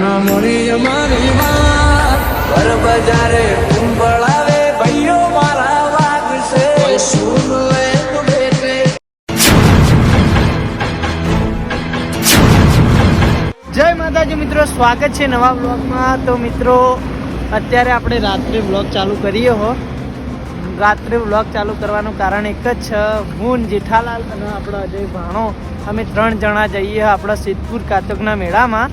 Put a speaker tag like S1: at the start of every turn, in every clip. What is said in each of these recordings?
S1: ના મળી અમારી વાત. પર બજારે કુંભળાવે ભાઈઓ મારા શું
S2: જય માતાજી મિત્રો સ્વાગત છે નવા બ્લોગમાં તો મિત્રો અત્યારે આપણે રાત્રે બ્લોગ ચાલુ કરીએ હો. રાત્રે બ્લોગ ચાલુ કરવાનું કારણ એક જ છે હું જેઠાલાલ અને આપણો અજય ભાણો. અમે ત્રણ જણા જઈએ આપણા સિદ્ધપુર કાતકના મેળામાં.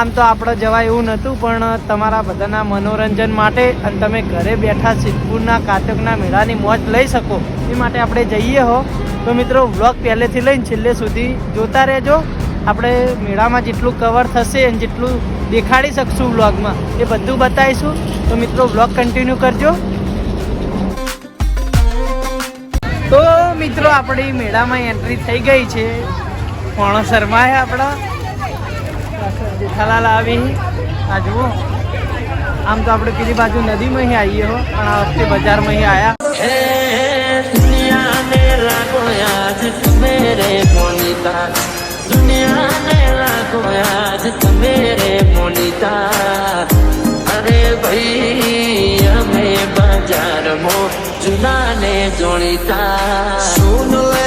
S2: આમ તો આપણે જવાય એવું નહોતું, પણ તમારા બધાના મનોરંજન માટે અને તમે ઘરે બેઠા સિદ્ધપુરના કાતકના મેળાની મોજ લઈ શકો, એ માટે આપણે જઈએ હો. તો મિત્રો, વ્લોગ પહેલેથી લઈને છેલ્લે સુધી જોતા રહેજો. આપણે મેળામાં જેટલું કવર થશે અને જેટલું દેખાડી શકશું વ્લોગમાં, એ બધું બતાવીશું. તો મિત્રો, વ્લોગ કન્ટિન્યુ કરજો. તો મિત્રો, આપણી મેળામાં એન્ટ્રી થઈ ગઈ છે. કોણ શરમાય આપણા? જેઠાલાલ આવી આ જુઓ. આમ તો આપણે પેલી બાજુ નદીમાં આવીએ હો. પણ આ વખતે બજારમાં આવ્યા
S1: દુનિયાને રાખો યાદ તમે રે મોનિતા. અરે ભાઈ અમે બજારમાં જુનાને જોણીતા. સોનલા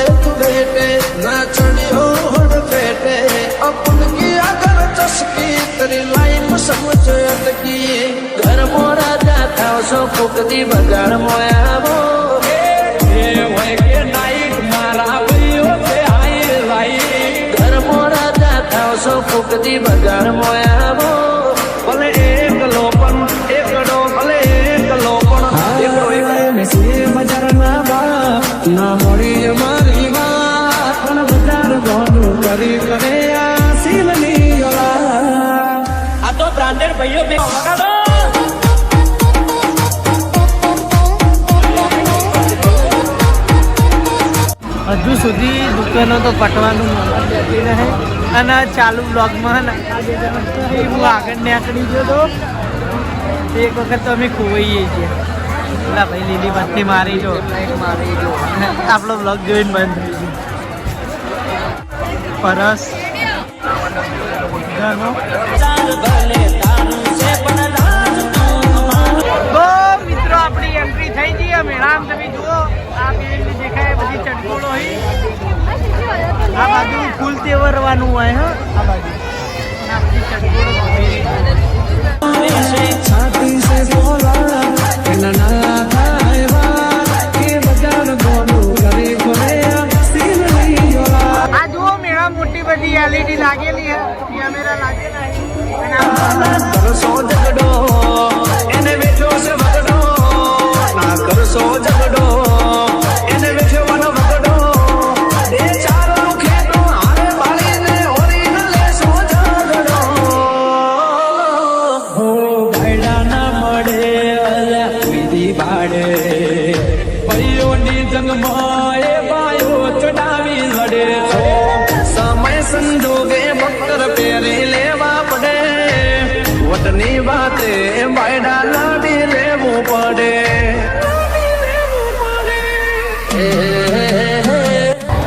S1: મોતી બજાર મારા ભાઈઓ છે આઈ લાઈ ઘર ફૂકતી બજાર
S2: મોયા હજુ સુધી દુકાનો તો પટવાનું નથી અને ચાલુ બ્લોગમાં હું આગળ નીકળી ગયો તો એક વખત તો અમે ખોવાઈએ છીએ. એટલે ભાઈ, લીલી બત્તી મારી જો. મારી જો આપણો બ્લોગ જોઈને બંધ થઈ ગયો. પરસ. મિત્રો, આપણી એન્ટ્રી થઈ ગઈ મેળામાં તમે જુઓ. બધી ચટકોળો આ બાજુ ફૂલ તેવરવાનું હોય હા? આ બાજુ.
S1: છાતી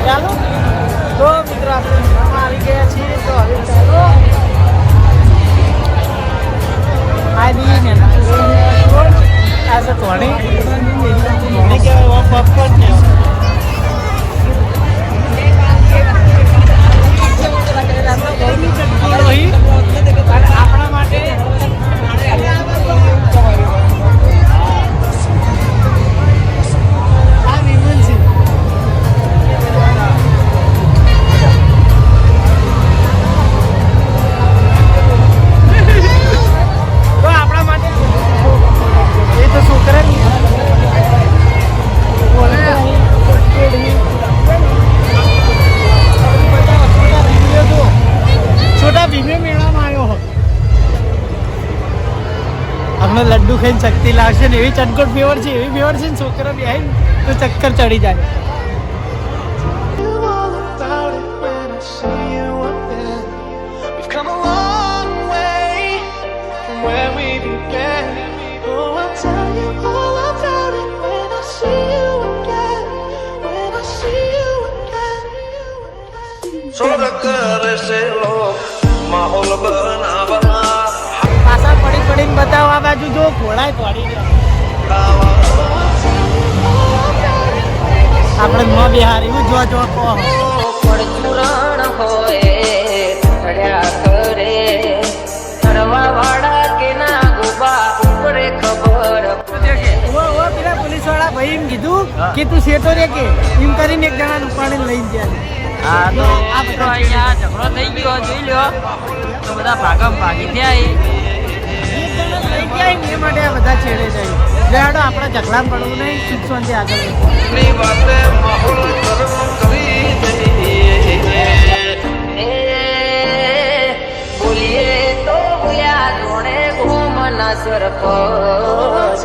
S2: ચાલો. તો મિત્રો તો ધોણી ધોણી કહેવાય આપણા માટે ખાઈને શક્તિ લાગશે ને એવી ચટકોટ ફેવર છે, એવી ફેવર છે ને છોકરા બી તો ચક્કર ચડી જાય. દોડીને આ બાજુ જો ઘોડાય પડી ગયા આપણે ન બિહારી હું જો જો કહો. કીધું કે તું શેતો રે કે? એમ કરીને એક જણા ઉપાડીને લઈ ગયા
S3: હા તો
S2: આ
S3: આ તો અહીંયા ઝઘડો થઈ ગયો જોઈ લ્યો. તો બધા ભાગમ ભાગી થયા
S2: લઈ એ માટે આ બધા છેડે જાય. લેડો આપણે ઝઘડા પડવું નહીં. શાંતિ આગળ
S4: એ બોલીએ તો બોલ્યા જોડે ગોમના સરપંચ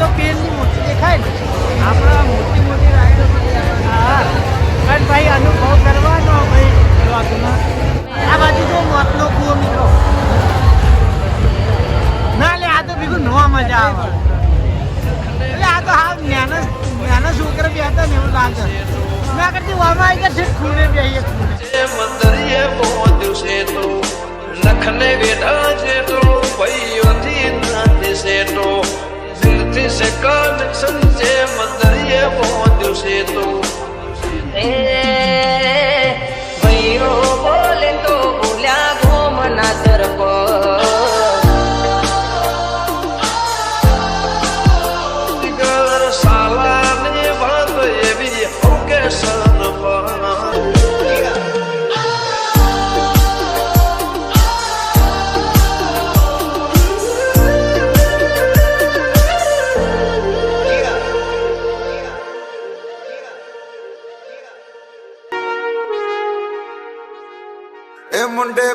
S2: તો કેરની મૂર્તિ દેખાય ને. આપણા મોટી મોટી રાઈડો હા. પણ ભાઈ અનુભવ કરવાનો ભાઈ વાતમાં આ બાજુ જો મોતનો કુવો મિત્રો ના લે આ તો બીજું નવા મજા આવે. એટલે આ તો હા નાના નાના છોકરા બે હતા ને એવું લાગે. મેં કરતી વામાં આવી ગયા છે ખૂણે ખૂણે.
S5: જે મંદરિયે પહોંચ્યું છે તો નખને વેઢા છે તો ભાઈઓથી નાતી છે તો. દિલથી છે કનેક્શન જે મંદરિયે પહોંચ્યું છે તો
S4: એ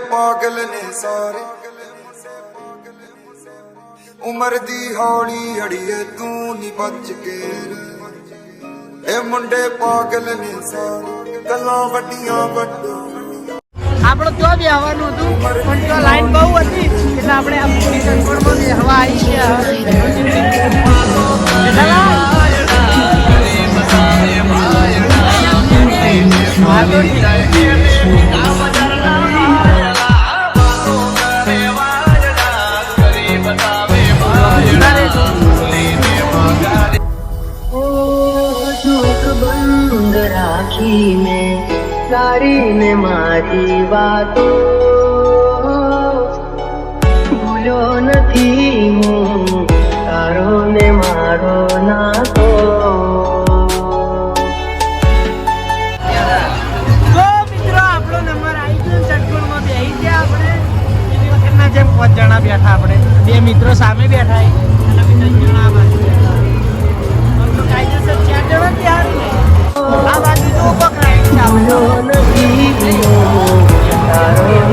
S6: ਪਾਗਲ ਨੇ ਸਾਰੇ ਉਮਰ ਦੀ ਹੌਲੀ ਅੜੀਏ ਤੂੰ ਨਹੀਂ ਬਚ ਕੇ ਰਹਿ। ਇਹ ਮੁੰਡੇ ਪਾਗਲ ਨੇ ਸਾਰੇ ਗੱਲਾਂ ਵੱਡੀਆਂ ਵੱਡੀਆਂ
S2: આપણે તો બી આવવાનું હતું પણ તો લાઈન બહુ હતી એટલે આપણે આ પોલીસ અંકળમાં બી હવા આવી ગયા હા
S4: રાખીને તારીને મારી વાતો. ભૂલ્યો નથી હું તારો ને મારો નાતો.
S2: જેમ પાંચ જણા બેઠા આપણે. બે મિત્રો સામે બેઠા અને જણા બાજુ બેઠા પકડાય છે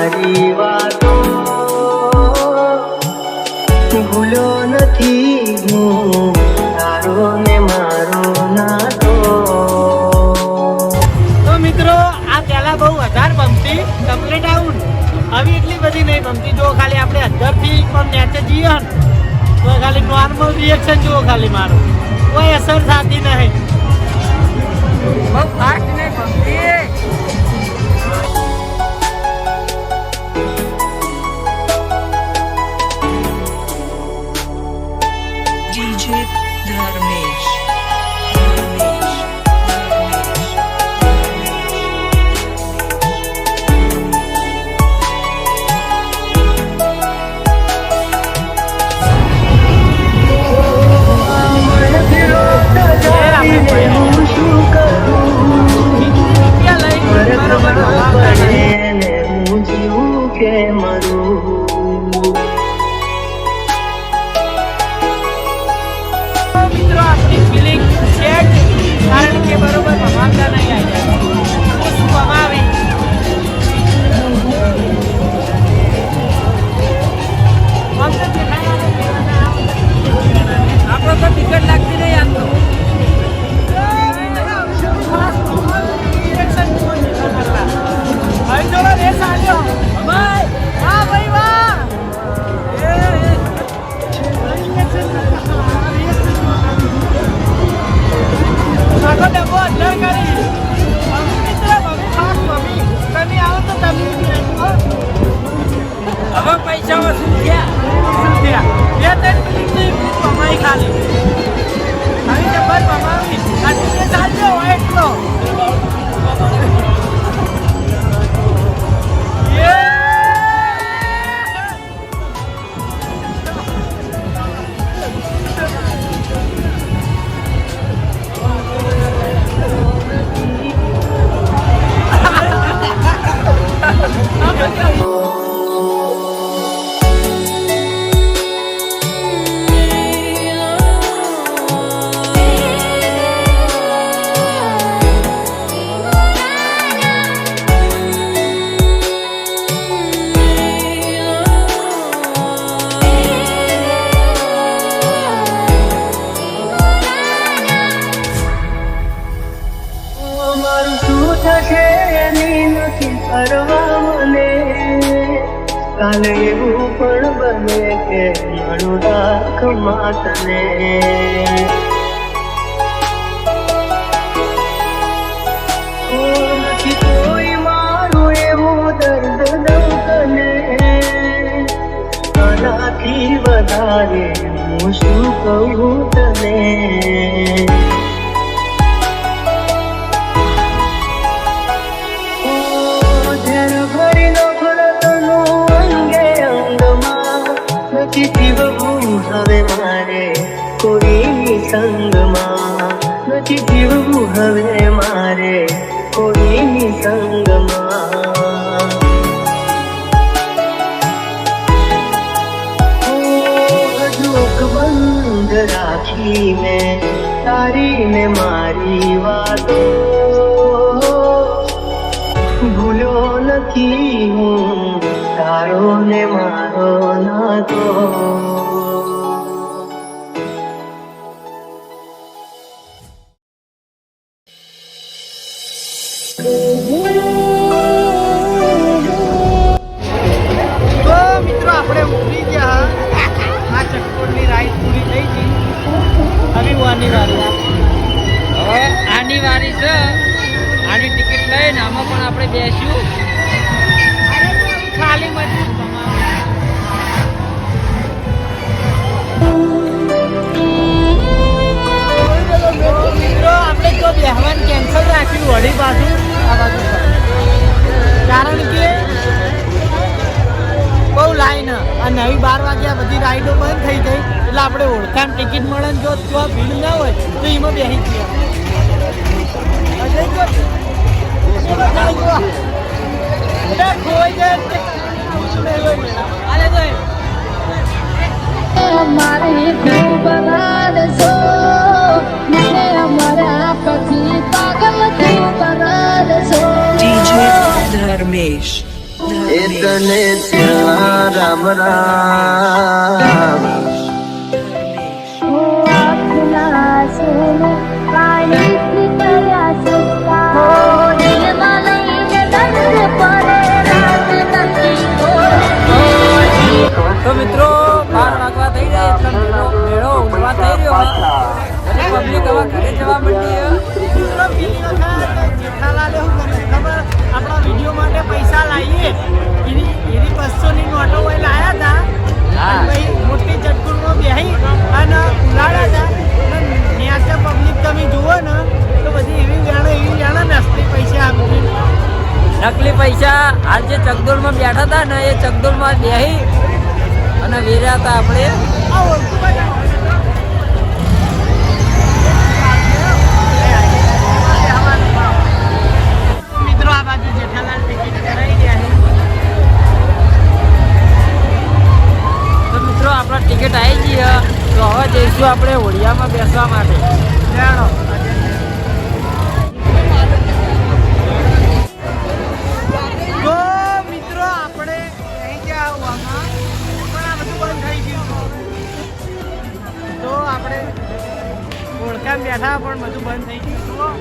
S4: મારી વાતો. ભૂલો નથી હું તારો ને મારો નાતો.
S2: તો મિત્રો આ પહેલા બહુ વધારે ગમતી કમ્પ્લીટ આઉટ હવે એટલી બધી નહીં ગમતી જો ખાલી આપણે અંદરથી પણ નેચે જઈએ તો ખાલી નોર્મલ રિએક્શન જુઓ ખાલી મારું. કોઈ અસર થતી નહીં. બહુ ફાસ્ટ નહીં ગમતી
S4: વધારે હું શું કહું તને? હવે મારે કોઈની સંગમાં? નથી જીવવું હવે મારે કોઈની સંગમાં? તારી ને મારી વાતો. ભૂલ્યો નથી હું તારો ને મારો નાતો.
S3: આની વારી છે. આની ટિકિટ લઈને આમાં પણ આપણે બેસ્યું
S2: ખાલી મજબૂત આપણે તો બેહવાનું કેન્સલ રાખ્યું વળી બાજુ કારણ કે બહુ લાઈન અને નવી બાર વાગ્યા બધી રાઈડો બંધ થઈ ગઈ. એટલે આપણે ઓળખાણ ટિકિટ મળે જો ભીડ ના હોય, તો એમાં બેસી જઈએ
S7: અમારે ખૂબ રાડશો મને અમારા પછી પાગલ
S4: ધર્મેશ તને ત્યાં
S3: હાલ બેઠા હતા ને એ ચકદોરમાં બેહી અને વેર્યા હતા આપણે.
S2: ટિકિટ
S3: આવી ગઈ. તો હવે જઈશું આપણે હોળિયામાં બેસવા માટે.
S2: જાણો ઓળખાણ બેઠા પણ બધું બંધ થઈ ગયું.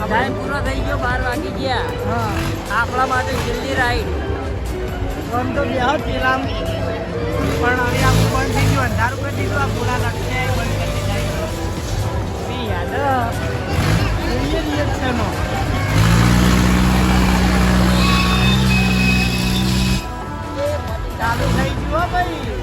S3: ટાઈમ પૂરો થઈ ગયો બાર વાગી ગયા.
S2: હા.
S3: આપણા માટે છેલ્લી રાઈડ
S2: આમ તો બે પેલા પણ હવે આપણું બંધ થઈ ગયું અંધારું કરી દીધું આ પૂરા લક્ષ્ય બંધ કરી દીધા યાદ જોઈએ રિએક્શનો ચાલુ થઈ ગયું હો ભાઈ.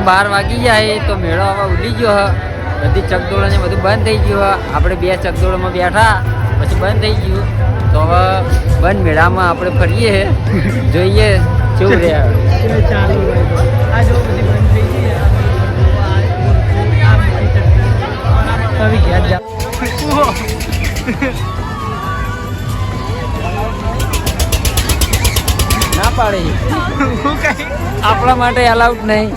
S3: અહીંયા બાર વાગી જાય તો મેળો હવે ઉડી ગયો હ. બધી ચકદોળ ને બધું બંધ થઈ ગયું હ. આપણે બે ચકડોળોમાં બેઠા પછી બંધ થઈ ગયું. તો હવે બંધ મેળામાં આપણે ફરીએ. જોઈએ શું રહે. ના પાડે. આપણા માટે અલાઉડ નહીં.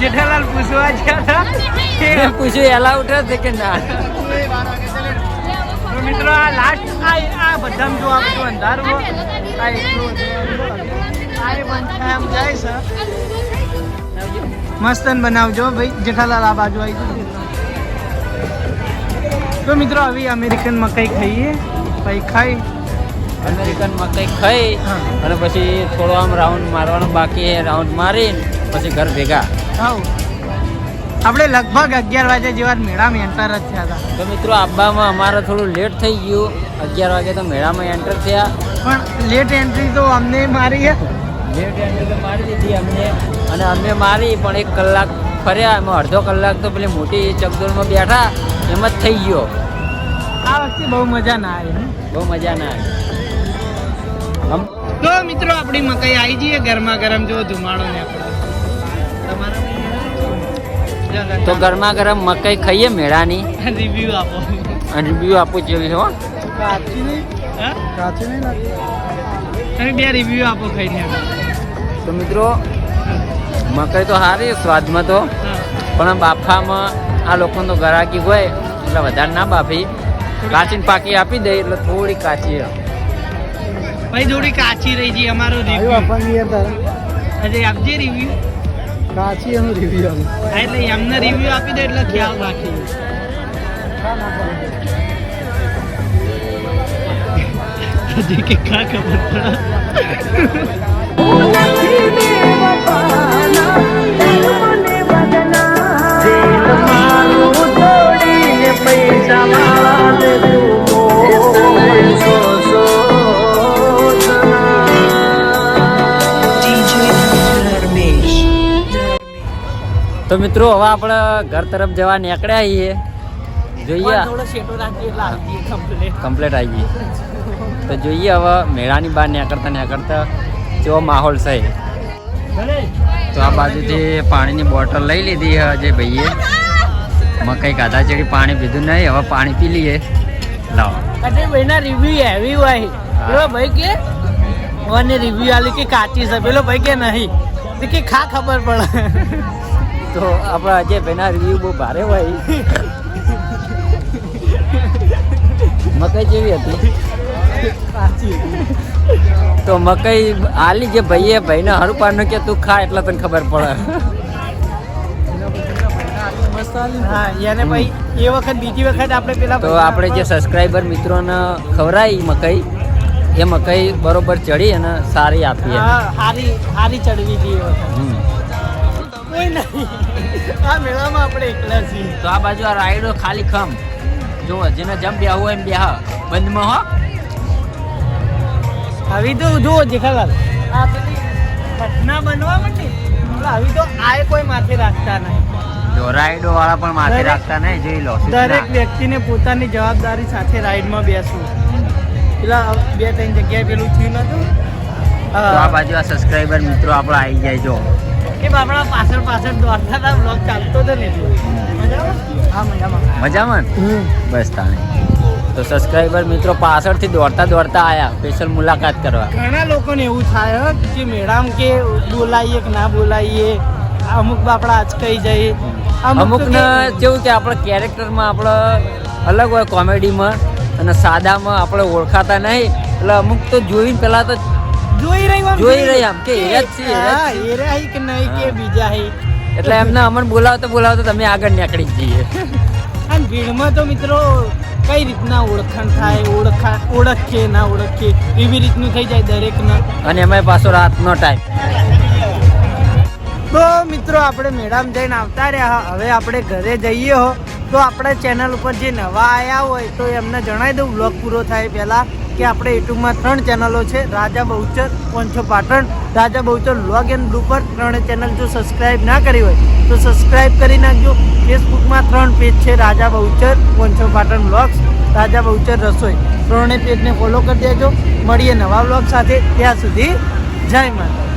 S2: જેઠાલાલ પૂછવા ગયા હતા
S3: પૂછ્યું અલાઉડ છે કે ના?
S2: તો મિત્રો આ લાસ્ટ આ આ બધામાં જો આ અંધારું હોય, આ એટલું આ જાય છે. મસ્તન બનાવજો ભાઈ જેઠાલાલ આ બાજુ આવી તો મિત્રો આવી અમેરિકન મકાઈ ખાઈએ પછી ખાઈ.
S3: અમેરિકનમાં કંઈક ખાઈ અને પછી થોડો આમ રાઉન્ડ મારવાનો બાકી એ રાઉન્ડ મારીને પછી ઘર ભેગા.
S2: આપણે લગભગ અગિયાર વાગે જેવા મેળામાં એન્ટર જ થયા હતા.
S3: તો મિત્રો આબ્બામાં અમારે થોડું લેટ થઈ ગયું. અગિયાર વાગે તો મેળામાં એન્ટર થયા.
S2: પણ લેટ એન્ટ્રી તો અમને મારી
S3: લેટ એન્ટ્રી તો મારી દીધી અમને. અને અમે મારી પણ એક કલાક ફર્યા. એમાં અડધો કલાક તો પેલી મોટી ચકદોરમાં બેઠા. એમ જ થઈ ગયો.
S2: આ વખતે બહુ મજા ના આવી
S3: બહુ મજા ના આવી.
S2: તો મિત્રો આપણી મકાઈ આવી જઈએ ગરમા ગરમ જો ધુમાડો ને
S3: તો ગરમા ગરમ મકાઈ ખાઈએ? મેળાની
S2: રિવ્યુ આપો.
S3: અને રિવ્યુ આપો જોઈએ હો.
S2: કાચી નહીં? કાચી નહીં તમે બે રિવ્યુ આપો ખાઈને.
S3: તો મિત્રો મકાઈ તો સારી સ્વાદમાં તો. પણ બાફામાં આ લોકોનો તો ગરાકી હોય એટલે વધારે ના બાફી. કાચીને પાકી આપી દે એટલે થોડી કાચી.
S2: ભાઈ થોડી કાચી રહી છે અમારો રિવ્યુ હજી આપજે રિવ્યુ
S8: કાચી એનો રિવ્યુ
S2: હા એટલે એમને રિવ્યુ આપી દે એટલે ખ્યાલ રાખી હજી કે કા ખબર પડે?
S7: નથી
S3: તો મિત્રો હવે આપણે ઘર તરફ જવા નીકળ્યા છીએ. જોઈએ.
S2: કમ્પ્લેટ
S3: આવી ગઈ તો જોઈએ હવે મેળાની બહાર નીકળતા નીકળતા કેવો માહોલ છે. તો આ બાજુથી પાણીની બોટલ લઈ લીધી જે ભાઈએ. મકાઈ કાધા ચડી પાણી પીધું નહીં હવે પાણી પી લઈએ. લાવો.
S2: ભાઈના રિવ્યુ હેવી હોય. પેલો ભાઈ કે મને રિવ્યુ આલી કે કાચી છે. પેલો ભાઈ કે નહીં. કે ખા ખબર પડે.
S3: તો આપણા અજયભાઈના રિવ્યુ બહુ ભારે હોય. મકાઈ જેવી હતી? તો મકાઈ આલી જે ભાઈએ ભાઈને હરું પાડનું કે તું ખા એટલે તને ખબર પડે.
S2: ભાઈ એ વખત બીજી વખત
S3: તો આપણે જે સબસ્ક્રાઈબર મિત્રોને ખવડાવી મકાઈ એ મકાઈ બરોબર ચડી અને સારી આપી
S2: સારી હારી ચડવી હતી આ મેળામાં આપણે એકલા છીએ.
S3: તો આ બાજુ આ રાઈડો ખાલી ખમ. જો જેને જમ બેહવું હોય એમ બેહ. બંધમાં હો.
S2: આવી તો જુઓ જેઠાલાલ આ પેલી ઘટના બનવા માટે આવી તો આય કોઈ માથે રાખતા નહીં.
S3: જો રાયડો વાળા પણ માથે રાખતા નહીં જોઈ લો
S2: દરેક વ્યક્તિને પોતાની જવાબદારી સાથે રાઈડમાં બેસવું. પેલા બે ત્રણ જગ્યાએ પેલું થયું નતું.
S3: આ બાજુ આ સબસ્ક્રાઈબર મિત્રો આપણે આવી જાય જો.
S2: કે બાપડા પાછળ પાછળ દોડતા હતા બ્લોગ ચાલતો હતો ને મજામાં?
S3: બસ તાણે. તો સબસ્ક્રાઈબર મિત્રો પાછળથી દોડતા દોડતા આયા સ્પેશિયલ મુલાકાત કરવા.
S2: ઘણા લોકોને એવું થાય હો કે મેડમ કે બોલાવીએ કે ના બોલાઈએ અમુક બાપડા અચકાઈ જાય.
S3: અમુક ને કેવું કે આપણે કેરેક્ટરમાં આપણે અલગ હોય કોમેડીમાં અને સાદામાં આપણે ઓળખાતા નહીં. એટલે અમુક તો જોઈને પહેલાં તો
S2: જોઈ રહી આમ
S3: જોઈ રહી આમ કે એ છે,
S2: હા
S3: છે.
S2: એ કે નહીં કે બીજા હઈ
S3: એટલે એમને અમને બોલાવતો બોલાવતો તમે આગળ નીકળી જઈએ.
S2: અને ભીડમાં તો મિત્રો કઈ રીતના ઓળખાણ થાય ઓળખા ઓળખીએ ના ઓળખીએ એવી રીતનું થઈ જાય દરેકના.
S3: અને એમાં પાછો રાતનો ટાઈમ
S2: તો મિત્રો, આપણે મેળામાં જઈને આવતા રહ્યા. હવે આપણે ઘરે જઈએ હો. તો આપણે ચેનલ ઉપર જે નવા આવ્યા હોય, તો એમને જણાવી દઉં બ્લોગ પૂરો થાય પહેલાં, કે આપણે યુટ્યુબમાં ત્રણ ચેનલો છે. Raja Bahuchar પંછો Patan. Raja Bahuchar blog and blooper ત્રણે ચેનલ જો સબસ્ક્રાઈબ ના કરી હોય, તો સબસ્ક્રાઇબ કરી નાખજો. ફેસબુકમાં ત્રણ પેજ છે, રાજા બહુચર, પોંચો પાટણ બ્લોગ્સ રાજા બહુચર રસોઈ. ત્રણે પેજને ફોલો કરી દેજો. મળીએ નવા વ્લોગ સાથે. ત્યાં સુધી જય માતા